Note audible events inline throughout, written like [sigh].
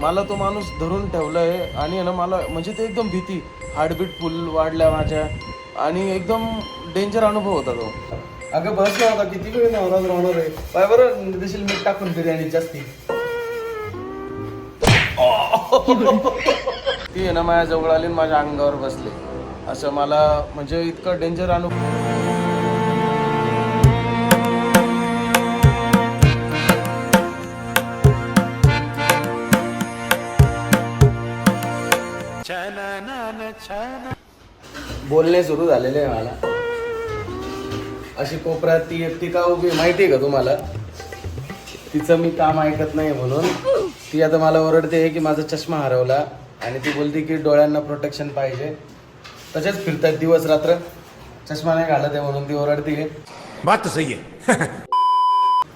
मला तो माणूस धरून ठेवलाय आणि आहे ना मला म्हणजे ते एकदम भीती. हार्टबीट फुल वाढल्या माझ्या. आणि एकदम डेंजर अनुभव होता तो. अगं बस ना आता. किती वेळ नवराज राहणार आहे? पाय बरं देशील मीठ टाकून बिर्याणी जास्ती. ती आहे ना माझ्या जवळ आली आणि माझ्या अंगावर बसले. असं मला म्हणजे इतकं डेंजर अनुभव बोलणे सुरू झालेले आहे मला. अशी कोपऱ्यात ती एकटी का उभी आहे माहिती आहे का तुम्हाला? तिचं मी काम ऐकत नाही म्हणून. ती आता मला ओरडते आहे की माझा चष्मा हरवला आणि ती बोलते की डोळ्यांना प्रोटेक्शन पाहिजे. तसेच फिरतात दिवस रात्र. चष्मा नाही घालत आहे म्हणून ती ओरडते बात तो सही है [laughs]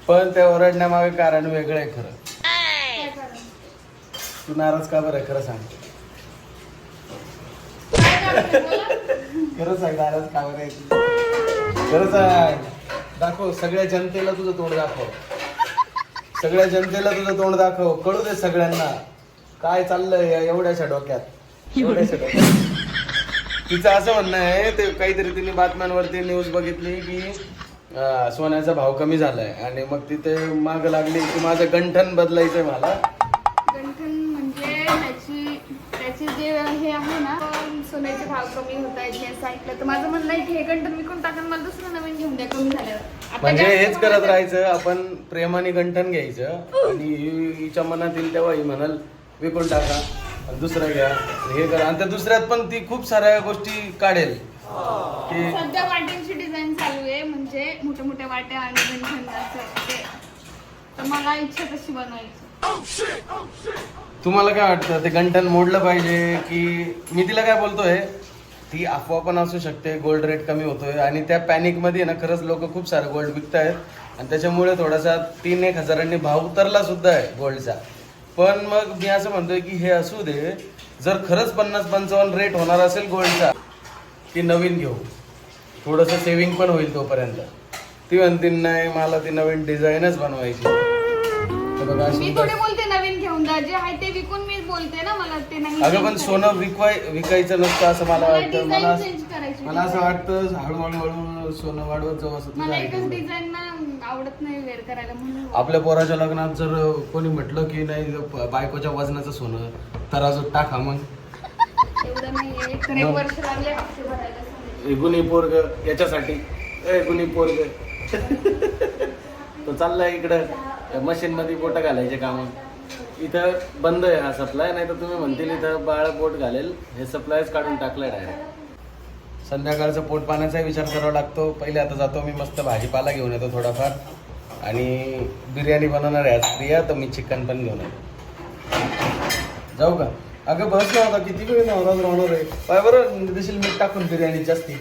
पण त्या ओरडण्यामागे कारण वेगळं आहे खरं. तू नाराज का बरं आहे? खरं सांग. खरंच आहे दारात का आहे दाखव सगळ्या जनतेला तुझं तोंड दाखव. सगळ्या जनतेला तुझं तोंड दाखव. कळू दे सगळ्यांना. काय चाललंय या एवढ्याशा डोक्यात? एवढ्याशा डोक्यात? तिचं असं म्हणणं आहे ते काहीतरी तिने बातम्यांवरती न्यूज बघितली की अं, सोन्याचा भाव कमी झालाय. आणि मग तिथे माग लागली की माझं गंठन बदलायचंय मला गंठन म्हणजे त्याची त्याचे जे हे आहे ना सोन्याचे भाव कमी होत आहेत हे असं ऐकलं तर माझं म्हणणं आहे की हे गंठन विकून टाकून मला दुसरं नवीन घेऊन द्या कमी झाल्यावर. आता म्हणजे जास्त हेच करत मला- राहायचं आपण प्रेमाने गंठन घ्यायचं आणि हि- हिच्या मनात येईल तेव्हा ही म्हणाल विकून टाका आणि दुसरं घ्या आणि हे करा. आणि त्या दुसऱ्यात पण ती खूप साऱ्या गोष्टी काढेल. की सध्या वाट्यांची डिझाईन चालू आहे म्हणजे मोठ्या मोठ्या वाट्या आणि गंठन असं ते. तर मला इच्छा तशी बनवायची. तुम्हाला काय वाटतं ते गंठन मोडलं पाहिजे की मी तिला काय बोलतोय? ती अफवा पण असू शकते गोल्ड रेट कमी होतोय आणि त्या पॅनिकमध्ये ना खरंच लोक खूप सारं गोल्ड विकतायत. आणि त्याच्यामुळे थोडासा तीन एक हजारांनी भाव उतरला सुद्धा आहे गोल्डचा पण मग मी असं म्हणतोय की हे असू दे जर खरंच पन्नास पंचावन्न रेट होणार असेल गोल्डचा की नवीन घेऊ. थोडंसं सेविंग पण होईल तोपर्यंत. ती म्हणते नाही मला ती नवीन डिझाईनच बनवायची तर बघा मी थोडे बोलते नवीन घेऊन जा जे आहे ते विकून बोलते ना मला ते नाही अगं पण सोनं विकवाय विकायचं नसतं असं मला मला वाटतं. design मला change करायची. मला असं वाटतं हळूहळू हळू सोनं वाढवत जाऊ असं तुझं मला आहे एकच तेवढं. डिझाईन ना आवडत नाही वेअर करायला म्हणून. आपल्या पोराच्या लग्नात जर कोणी म्हटलं की नाही प- बायकोच्या वजनाचं सोनं तराजूत टाका मग. एवढं नाही एक तर एक मग. वर्ष लागले हप्ते भरायला सांगितलं. हे गुन्हे पोरग याच्यासाठी. ए गुन्हे पोरग. [laughs] तो चाललाय इकडं. मशीन मध्ये बोट घालायचे काम. इथं बंद आहे हा सप्लाय नाही तर तुम्ही म्हणतील इथं बाळ पोट घालेल. हे सप्लायच काढून टाकलंय डायरेक्ट संध्याकाळचं पोट पाण्याचा विचार करावा लागतो. पहिले आता जातो मी मस्त भाजीपाला घेऊन येतो थोडाफार. आणि बिर्याणी बनवणार आहे आज प्रिया तर मी चिकन पण घेऊन येतो. जाऊ का? अगं बस ना आता किती वेळ नवराज राहणार आहे. पाय बरं देशील मीठ टाकून बिर्याणी जास्ती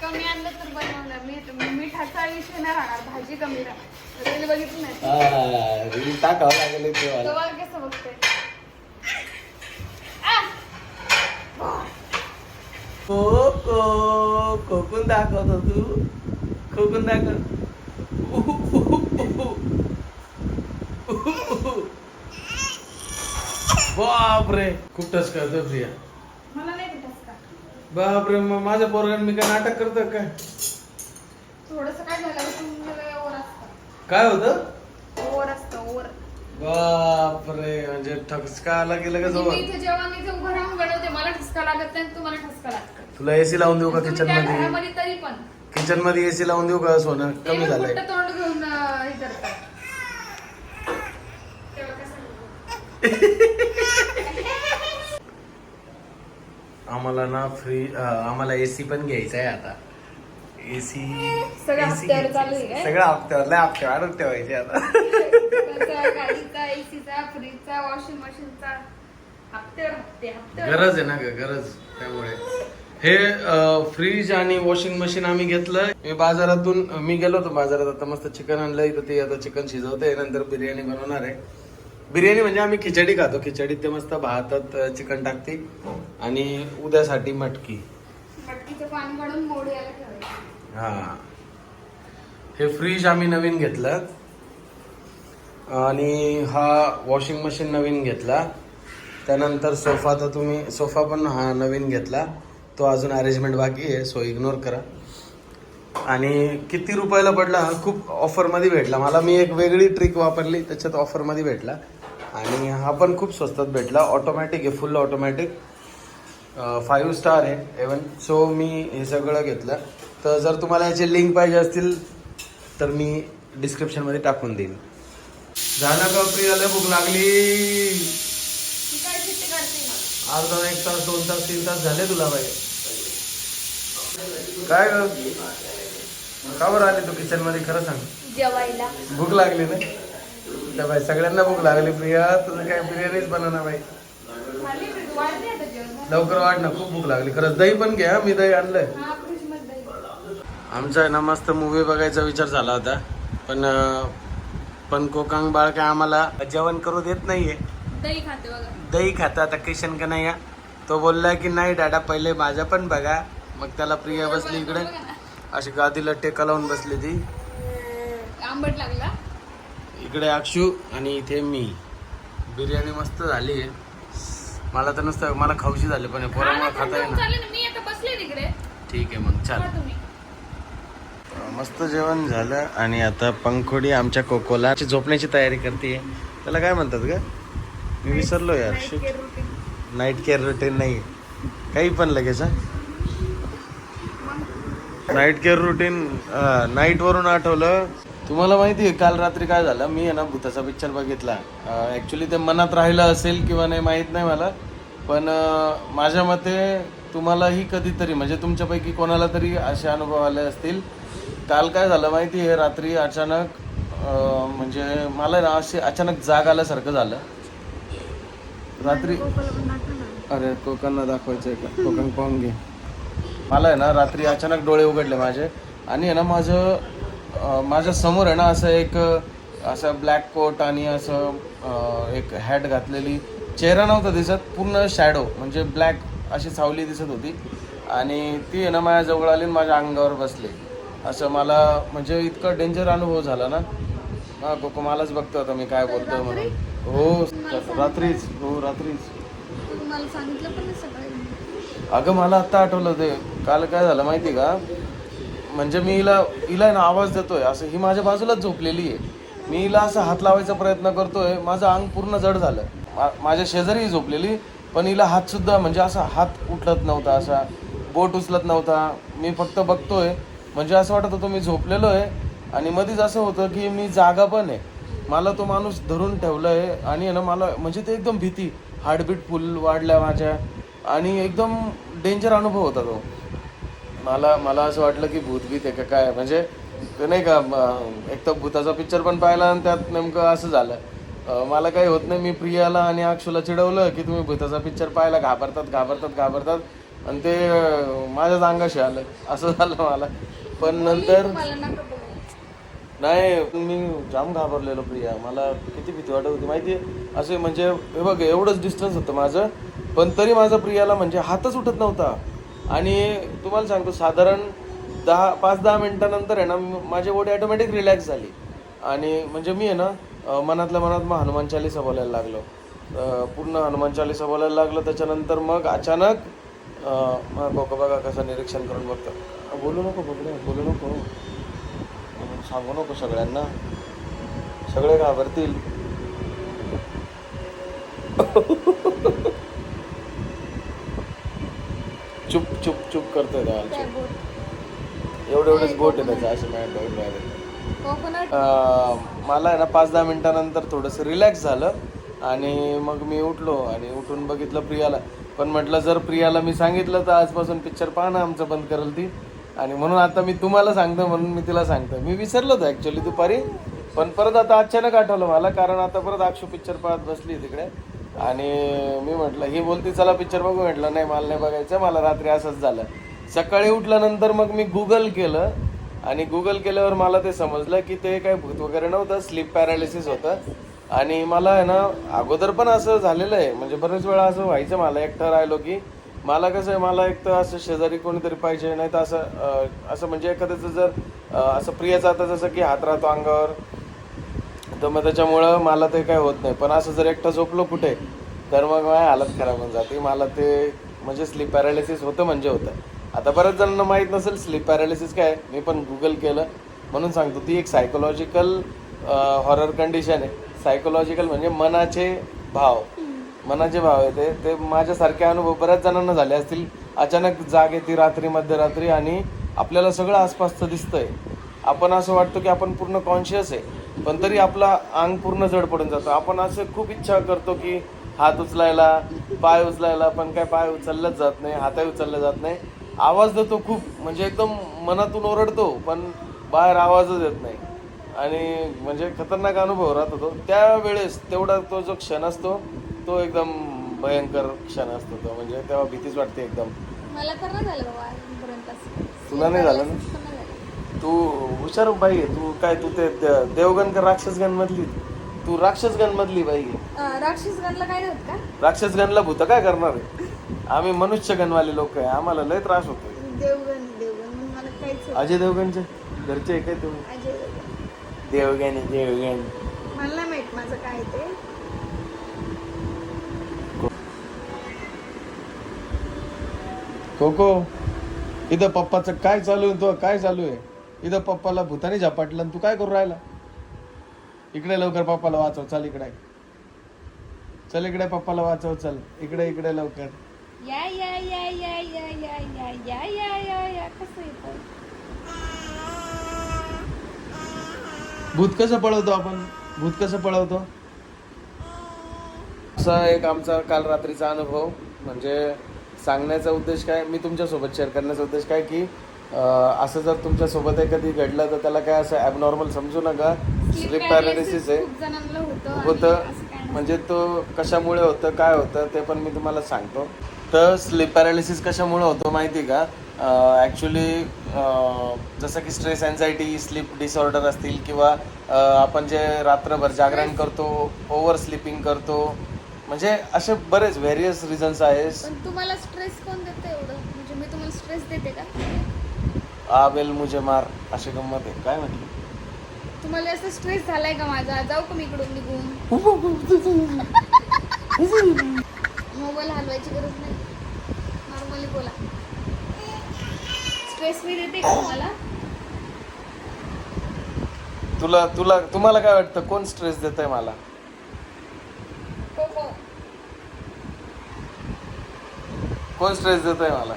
कमी आणलं तर बनवणार मी तर मिठाचा विषय नाही राहणार भाजी कमी राहणार. रेल बघितलं नाही. हा, रील टाकावं लागेल ते मला. कसं बघते आ! दाखवतो तू. खोकून दाखव. बापरे खूप टच करतो प्रिया. मला नाही कुठंच का बापरे मग माझ्या पोरगान मी काय नाटक करतो काय? थोडस काय झालं तुम्ही ओर असतं. काय होतं? ओर असतं ओर. बापरे म्हणजे ठसका आला का इथे जेव्हा मी उभं राहून बनवते मला ठसका लागत नाही तुम्हाला ठसका लागतो. तुला एसी लावून देऊ का किचनमध्ये? तरी पण. किचनमध्ये एसी लावून देऊ का सोनं? कमी झालंय. तोंड घेऊन हे करतात. आम्हाला ना फ्री आम्हाला एसी पण घ्यायचा आहे आता. एसी सगळं हप्त्यावर चालू आहे काय? सगळं हप्त्यावर लय हप्त्यावर ठेवायचे आता. त्याचा गाडीचा एसीचा फ्रीजचा वॉशिंग मशीनचा हप्त्यावर हप्ते हप्त्यावर गरज आहे ना ग गरज. त्यामुळे. हे फ्रीज आणि वॉशिंग मशीन आम्ही घेतलं. मी बाजारातून मी गेलो होतो बाजारात. आता मस्त चिकन आणलं इथं ते आता चिकन शिजवते नंतर बिर्याणी बनवणार आहे. बिर्याणी म्हणजे आम्ही खिचडी खातो. खिचडीत ते मस्त भातात चिकन टाकते. आणि उद्यासाठी मटकी. मटकीचं पाणी काढून मोड यायला ठेवायचं हा. हे फ्रीज आम्ही नवीन घेतलं. आणि हा वॉशिंग मशीन नवीन घेतला. त्यानंतर सोफा तर तुम्ही सोफा पण हा नवीन घेतला. तो अजून अरेंजमेंट बाकी आहे सो इग्नोर करा. आणि किती रुपयाला पडला? हा खूप ऑफरमध्ये भेटला. मला मी एक वेगळी ट्रिक वापरली त्याच्यात ऑफरमध्ये भेटला. आणि हा पण खूप स्वस्तात भेटला. ऑटोमॅटिक आहे फुल ऑटोमॅटिक फाईव्ह स्टार आहे एवन सो मी हे सगळं घेतलं. तर जर तुम्हाला याचे लिंक पाहिजे असतील तर मी डिस्क्रिप्शनमध्ये टाकून देईन. झालं का प्रियाला भूक लागली? ना. अर्धा एक तास दोन तास तीन तास झाले तुला बाई. काय ग? का बरं आली तू किचनमध्ये? खरं सांग. जेवायला. भूक लागली ना? त्या बाई सगळ्यांना भूक लागली प्रिया. तुझं काय बिर्याणीच बनवणार बाई. लवकर वाढ ना खूप भूक लागली. खरंच दही पण घ्या मी दही आणलंय हा फ्रीजमध्ये दही. आमचा आहे ना मस्त मूवी बघायचा विचार झाला होता. पण पण कोकांग बाळ काय आम्हाला जेवण करू देत नाहीये. दही खाते बघा. दही खाता. आता किशन का नाही तो बोलला की नाही दादा पहिले माझा पण बघा. मग त्याला प्रिया बसली इकडे. अशी गादीला टेका लावून बसली ती. आंबट लागला. इकडे अक्षू आणि इथे मी. बिर्याणी मस्त झाली आहे. मला तर नुसतं मला खाऊशी झाली पण पोरामुळे खाता चालेल. तिकडे ठीक आहे मग चाल खा तुम्ही. मस्त जेवण झालं आणि आता पंखोडी आमच्या कोकोला झोपण्याची तयारी करते. त्याला काय म्हणतात का मी विसरलो यार. नाईट केअर रुटीन नाही काही पण लगेच नाईट केअर रुटीन नाईट वरून आठवलं. तुम्हाला माहिती आहे काल रात्री काय झालं? मी आहे ना भूताचा पिक्चर बघितला. ॲक्च्युली ते मनात राहिलं असेल किंवा नाही माहीत नाही मला. पण माझ्या मते तुम्हालाही कधीतरी म्हणजे तुमच्यापैकी कोणाला तरी असे अनुभव आले असतील. काल काय झालं माहिती आहे? रात्री अचानक म्हणजे मला ना असे अचानक जाग आल्यासारखं झालं. रात्री अरे कोकणला दाखवायचं आहे का? कोकण पाहून घे. मला आहे ना रात्री अचानक डोळे उघडले माझे. आणि आहे ना माझं माझ्यासमोर आहे ना असं एक असं ब्लॅक कोट आणि असं एक हॅट घातलेली. चेहरा नव्हता दिसत पूर्ण शॅडो म्हणजे ब्लॅक अशी सावली दिसत होती. आणि ती आहे ना माझ्या जवळ आली आणि माझ्या अंगावर बसली. असं मला म्हणजे इतकं डेंजर अनुभव झाला ना. हा कोको मलाच बघतो आता मी काय बोलतोय म्हणून. हो रात्रीच हो रात्रीच. अगं मला आत्ता आठवलं ते. काल काय झालं माहिती का? म्हणजे मी हिला हिला ना आवाज देतोय. असं ही माझ्या बाजूलाच झोपलेली आहे. मी हिला असं हात लावायचा प्रयत्न करतोय. माझं अंग पूर्ण जड झालं. मा- माझ्या शेजारी ही झोपलेली. पण हिला हात सुद्धा म्हणजे असा हात उठलत नव्हता. असा बोट उचलत नव्हता. मी फक्त बघतोय. म्हणजे असं वाटत होतं मी झोपलेलो आहे आणि मध्येच असं होतं की मी जागा पण आहे. मला तो माणूस धरून ठेवलाय आणि आहे ना मला म्हणजे ते एकदम भीती. हार्टबीट फुल वाढल्या माझ्या आणि एकदम डेंजर अनुभव होता तो. मला मला असं वाटलं की भूतभीत आहे का काय? म्हणजे नाही का एक तर भूताचा पिक्चर पण पाहिला आणि त्यात नेमकं असं झालं. मला काही होत नाही. मी प्रियाला आणि अक्षुला चिडवलं की तुम्ही भूताचा पिक्चर पाहायला घाबरतात घाबरतात घाबरतात. आणि ते माझ्याच अंगाशी आलं. असं झालं मला. पण नंतर नाही मी जाम घाबरलेलो प्रिया. मला किती भीती वाटत होती माहिती आहे असे म्हणजे हे बघ एवढंच डिस्टन्स होतं माझं. पण तरी माझा प्रियाला म्हणजे हातच उठत नव्हता. आणि तुम्हाला सांगतो साधारण दहा पाच दहा मिनिटानंतर आहे ना माझी बॉडी ऑटोमॅटिक रिलॅक्स झाली. आणि म्हणजे मी आहे ना मनातल्या मनात मग हनुमान चालीसा बोलायला लागलो. पूर्ण हनुमान चालीसा बोलायला लागलो. त्याच्यानंतर मग अचानक मग बघा बघा कसं निरीक्षण करून बघतो. बोलू नको बघ बोलू नको. सांगू नको सगळ्यांना. सगळे घाबरतील. चुप चुप चुप करतोय बोल एवढे एवढेच बोट आहे त्याचं असं अं, मला आहे ना पाच दहा मिनिटानंतर थोडंसं रिलॅक्स झालं. आणि मग मी उठलो आणि उठून बघितलं प्रियाला. पण म्हटलं जर प्रियाला मी सांगितलं तर आजपासून पिक्चर पाहणं आमचं बंद करेल ती. आणि म्हणून आता मी तुम्हाला सांगतो म्हणून मी तिला सांगतो मी विसरलो होतो ॲक्च्युली दुपारी पण परत आता अचानक आठवलं मला कारण आता परत अक्षू पिक्चर पाहत बसली तिकडे. आणि मी म्हटलं ही बोलती चला पिक्चर बघू. म्हटलं नाही मला नाही बघायचं मला रात्री असंच झालं. सकाळी उठल्यानंतर मग मी गुगल केलं आणि गुगल केल्यावर मला ते समजलं की ते काय भूत वगैरे नव्हतं स्लीप पॅरालिसिस होतं. आणि मला आहे ना अगोदर पण असं झालेलं आहे. म्हणजे बरेच वेळा असं व्हायचं मला एकटं राहिलो की मला कसं आहे मला एक तर असं शेजारी कोणीतरी पाहिजे नाही तर असं असं म्हणजे एखाद्याचं जर असं प्रिय आता जसं की हात राहतो अंगावर तर मग त्याच्यामुळं मला ते काय होत नाही. पण असं जर एकटं झोपलो कुठे तर मग माझी हालत खराब होऊन जाते. मला ते म्हणजे स्लीप पॅरालिसिस होतं म्हणजे होतं. आता बऱ्याच जणांना माहीत नसेल स्लीप पॅरालिसिस काय मी पण गुगल केलं. म्हणून सांगतो ती एक सायकोलॉजिकल हॉरर कंडिशन आहे. सायकोलॉजिकल म्हणजे मनाचे भाव. मनाचे भाव आहे ते. ते माझ्यासारखे अनुभव बऱ्याच जणांना झाले असतील. अचानक जाग येते रात्री मध्यरात्री आणि आपल्याला सगळं आसपासचं दिसतंय. आपण असं वाटतो की आपण पूर्ण कॉन्शियस आहे. पण तरी आपला अंग पूर्ण जड पडून जातो. आपण असं खूप इच्छा करतो की हात उचलायला पाय उचलायला पण काय पाय उचललाच जात नाही हाताही उचलला जात नाही. आवाज देतो खूप. म्हणजे एकदम मनातून ओरडतो पण बाहेर आवाजच येत नाही. आणि म्हणजे खतरनाक अनुभव राहतो तो. त्यावेळेस तेवढा तो जो क्षण असतो तो एकदम भयंकर क्षण असतो तो म्हणजे तेव्हा भीतीच वाटते एकदम मला तर नाही झालं बाबा अजूनपर्यंत असं. तुला नाही झालं ना? पण नाही झालं. तू हुशार बाई आहे तू काय तू ते देवगण का राक्षसगण मधली तू राक्षसगण मधली बाई आहे अं, राक्षस गणला काय नाही होत का राक्षसगणला भूत काय करणार आहे आम्ही मनुष्यगणवाले लोक आहे आम्हाला लय त्रास होतो देवगण देवगण म्हणून मला काहीच होत अजय देवगणचे घरचे आहे काय तुम्ही. अजय देवगण. देवगण आहे, देवगण मला नाही माहीत माझं काय ते कोको इथं पप्पाचं काय चालू आहे तो काय चालू आहे इथं पप्पाला भूताने झपाटलं आणि तू काय करू राहिला इकडे लवकर पप्पाला वाचव चल इकडे चल इकडे पप्पाला वाचव चल इकडे इकडे लवकर या या या या या या या या या या या कसं येतं भूत कसं पळवतो आपण भूत कसं पळवतो असा एक आमचा काल रात्रीचा अनुभव म्हणजे सांगण्याचा उद्देश काय? मी तुमच्यासोबत शेअर करण्याचा उद्देश काय की असं जर तुमच्यासोबत कधी घडलं तर त्याला काय असं ॲबनॉर्मल समजू नका? स्लीप पॅरालिसिस आहे. होतं. म्हणजे तो कशामुळे होतं काय होतं ते पण मी तुम्हाला सांगतो. तर स्लीप पॅरालिसिस कशामुळे होतो माहिती आहे का? ॲक्च्युली जसं की स्ट्रेस अँझायटी स्लीप डिसऑर्डर असतील किंवा आपण जे रात्रभर जागरण करतो ओव्हर स्लिपिंग करतो म्हणजे असे बरेच व्हेरियस रिझन्स आहेत. पण तुम्हाला स्ट्रेस कोण देतं एवढं? म्हणजे मी तुम्हाला स्ट्रेस देते का? आवेल मुझे मार अशी गंमत आहे काय म्हटली? तुम्हाला असं स्ट्रेस झालाय का माझा? जाऊ का मी इकडून निघून? मोबाईल हलवायची गरज नाही. नॉर्मली बोला. स्ट्रेस मी देते का तुम्हाला? तुला तुला तुम्हाला काय वाटतं? कोण स्ट्रेस देत आहे मला कोको कोण स्ट्रेस देत आहे मला?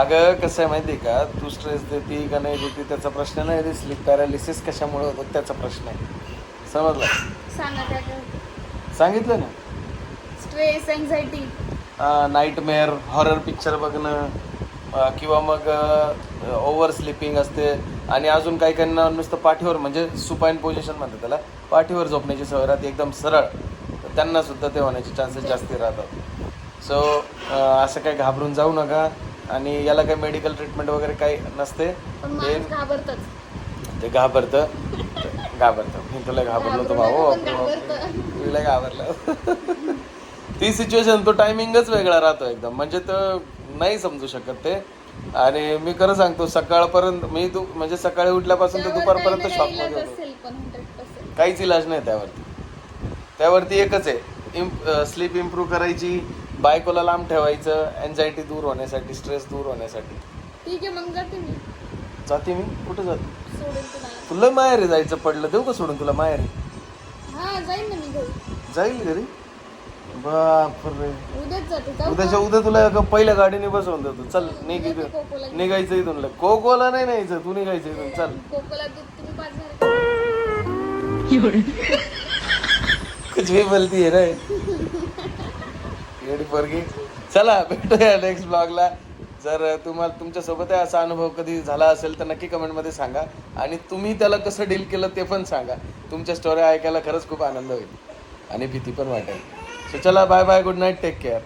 अगं कसं आहे माहिती आहे का? तू स्ट्रेस देते का नाही देते त्याचा प्रश्न नाही ते स्लीप पॅरालिसिस कशामुळे होतो त्याचा प्रश्न आहे. समजलं? सांगितलं ना? Stress anxiety nightmare horror picture बघणं किंवा मग ओव्हर स्लिपिंग असते. आणि अजून काही काहींना नुसतं पाठीवर म्हणजे सुपाईन पोझिशन म्हणतात त्याला पाठीवर झोपण्याची सवय राहते. एकदम सरळ. तर त्यांना सुद्धा ते होण्याचे चान्सेस जास्ती राहतात. सो असं काही घाबरून जाऊ नका. आणि याला काही मेडिकल ट्रीटमेंट वगैरे काही नसते. ते ते घाबरतं. घाबरतं. मी तुला घाबरलो होतो भाऊ. तुला घाबरलं. ती सिच्युएशन तो टायमिंगच वेगळा राहतो एकदम. म्हणजे तर नाही समजू शकत ते. आणि मी खरं सांगतो सकाळपर्यंत मी तू म्हणजे सकाळी उठल्यापासून काही दुपारपर्यंत ना शॉक काही इलाजमध्ये होतो. असेल पण 100%. काहीच इलाज नाही त्यावरती. त्यावरती एकच आहे. स्लीप इम्प्रूव्ह करायची बायकोला लांब ठेवायचं अँझायटी दूर होण्यासाठी स्ट्रेस दूर होण्यासाठी. ठीक आहे मग जाते मी. जाते मी? कुठं जाते? सोडेल तुम्हाला तुला माहेरी जायचं पडलं देऊ का सोडून तुला माहेरी? हा जाईन ना मी घरी. जाईल घरी? बापरे. उद्याच जाते जाऊ उद्याच्या उद्या तुला एका पहिल्या गाडीने बसवून देतो. चल निघ इथून. निघायचं इथून. कोकोला नाही न्यायचं तू निघायचं इथून. चल. कोकोला दूध तुम्ही पाजणार कुछ भी बोलती है रे? येडी पोरगी चला भेटूया नेक्स्ट ब्लॉगला जर तुम्हाला तुमच्यासोबत असा अनुभव कधी झाला असेल तर नक्की कमेंटमध्ये सांगा. आणि तुम्ही त्याला कसं डील केलं ते पण सांगा. तुमच्या स्टोऱ्या ऐकायला खरंच खूप आनंद होईल. आणि भीती पण वाटेल. सो चला bye bye good night take care